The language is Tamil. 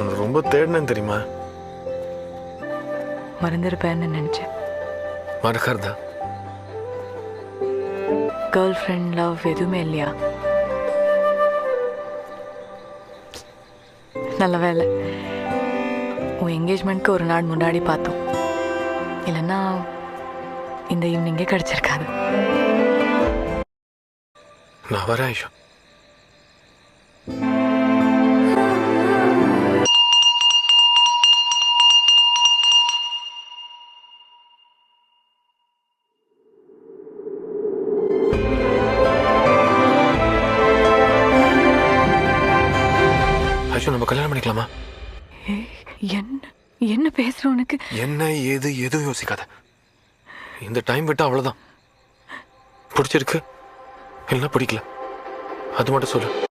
உன்னை ரொம்ப தேடினேன் தெரியுமா? மறந்துருப்பேன்னு நினச்சேன். மறக்கிறதா கேர்ள் ஃப்ரெண்ட் லவ் எதுவுமே இல்லையா? நல்ல வேலை. உன் என்கேஜ்மெண்ட்க்கு ஒரு நாள் முன்னாடி பார்த்தோம். இல்லைன்னா இந்த ஈவினிங்கே கிடச்சிருக்காது. நான் வரேன் ஐஷா. ஐஷா நம்ம கல்யாணம் பண்ணிக்கலாமா? என்ன என்ன பேசுற உனக்கு? என்ன ஏது எதுவும் யோசிக்காத. இந்த டைம் விட்டா அவ்வளவுதான். பிடிச்சிருக்கு? இல்லைன்னா பிடிக்கல. அது மட்டும் சொல்லு.